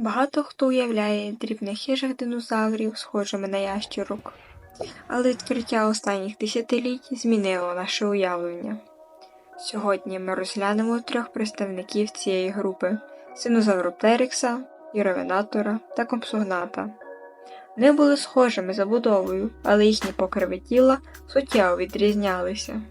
Багато хто уявляє дрібних хижих динозаврів, схожими на ящерок, але відкриття останніх десятиліть змінило наше уявлення. Сьогодні ми розглянемо трьох представників цієї групи синозавроптерикса, юровенатора та компсогната. Вони були схожими забудовою, але їхні покриви тіла суттєво відрізнялися.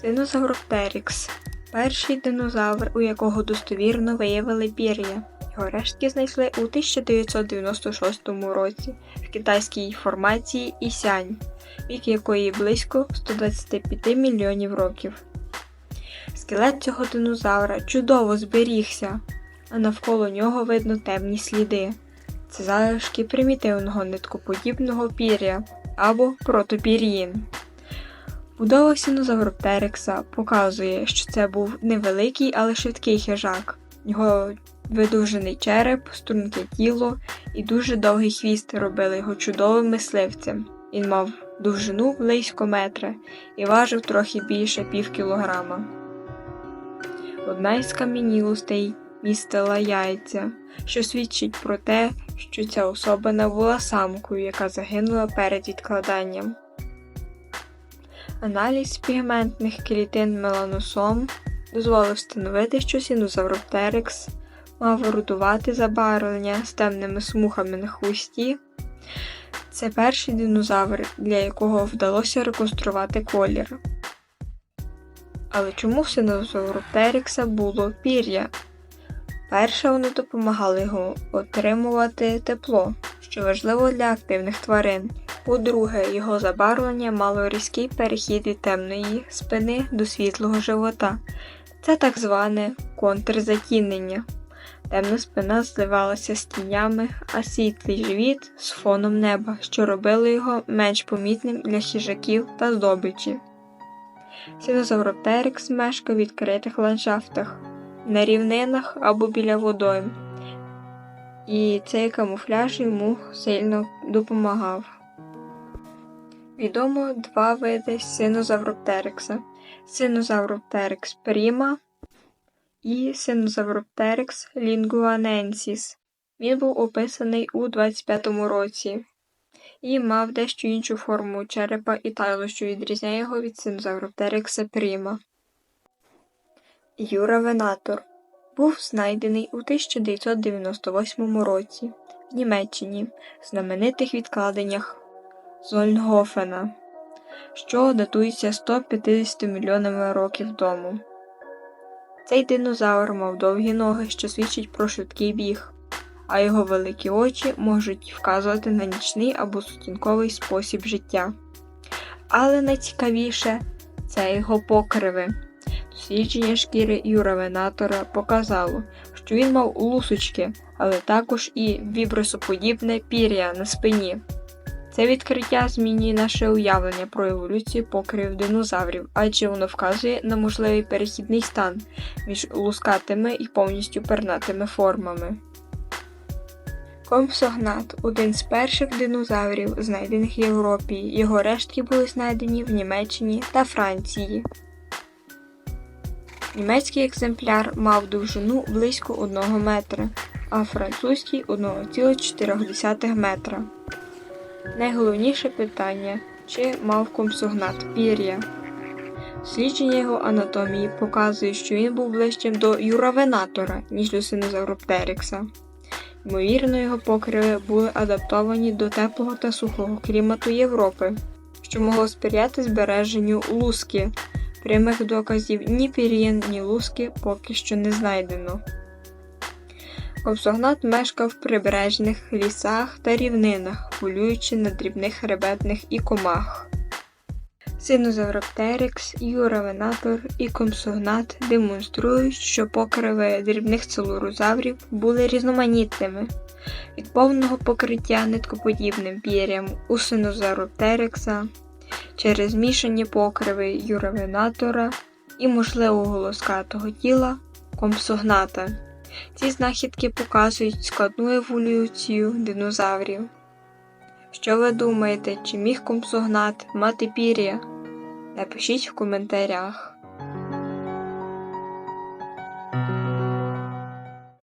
Синозавроптерикс перший динозавр, у якого достовірно виявили пір'я. Його рештки знайшли у 1996 році в китайській формації Ісянь, вік якої близько 125 мільйонів років. Скелет цього динозавра чудово зберігся, а навколо нього видно темні сліди. Це залишки примітивного ниткоподібного пір'я або протопір'їн. Будова синозавроптерекса показує, що це був невеликий, але швидкий хижак. Його видовжений череп, струнке тіло і дуже довгий хвіст робили його чудовим мисливцем. Він мав довжину близько метра і важив трохи більше пів кілограма. Одна із камінілостей містила яйця, що свідчить про те, що ця особина була самкою, яка загинула перед відкладанням. Аналіз пігментних клітин меланосом дозволив встановити, що синозавроптерекс мав рудувати забарвлення з темними смугами на хвості. Це перший динозавр, для якого вдалося реконструвати колір. Але чому в синозавроптерекса було пір'я? Перше, вони допомагали його отримувати тепло, що важливо для активних тварин. По-друге, його забарвлення мало різкий перехід від темної спини до світлого живота. Це так зване контрзатінення. Темна спина зливалася з тінями, а світлий живіт з фоном неба, що робило його менш помітним для хижаків та здобичі. Синозавроптерикс мешкав в відкритих ландшафтах, на рівнинах або біля водойм, і цей камуфляж йому сильно допомагав. Відомо два види синозавроптерикса синозавроптерикс пріма і синозавроптерикс лінгуаненсіс. Він був описаний у 25-му році і мав дещо іншу форму черепа і тайло, що відрізняє його від синозавроптерикса пріма. Юравенатор був знайдений у 1998 році в Німеччині в знаменитих відкладеннях Зольнгофена, що датується 150 мільйонами років тому. Цей динозавр мав довгі ноги, що свідчить про швидкий біг, а його великі очі можуть вказувати на нічний або сутінковий спосіб життя. Але найцікавіше це його покриви. Дослідження шкіри юравенатора показало, що він мав лусочки, але також і вібросоподібне пір'я на спині. Це відкриття змінює наше уявлення про еволюцію покривів динозаврів, адже воно вказує на можливий перехідний стан між лускатими і повністю пернатими формами. Компсогнат один з перших динозаврів, знайдених в Європі. Його рештки були знайдені в Німеччині та Франції. Німецький екземпляр мав довжину близько 1 метра, а французький 1,4 метра. Найголовніше питання чи мав компсогнат пір'я. Дослідження його анатомії показує, що він був ближчим до юравенатора, ніж до синозавроптерикса. Ймовірно, його покриви були адаптовані до теплого та сухого клімату Європи, що могло сприяти збереженню луски. Прямих доказів ні пір'їн, ні луски поки що не знайдено. Компсогнат мешкав в прибережних лісах та рівнинах, полюючи на дрібних хребетних і комах. Синозавроптерикс, юравенатор і компсогнат демонструють, що покриви дрібних целурозаврів були різноманітними. Від повного покриття ниткоподібним пір'ям у синозавроптерикса через змішані покриви юравенатора і можливого лоскатого тіла компсогната. Ці знахідки показують складну еволюцію динозаврів. Що ви думаєте, чи міг комсогнат мати пір'я? Напишіть в коментарях.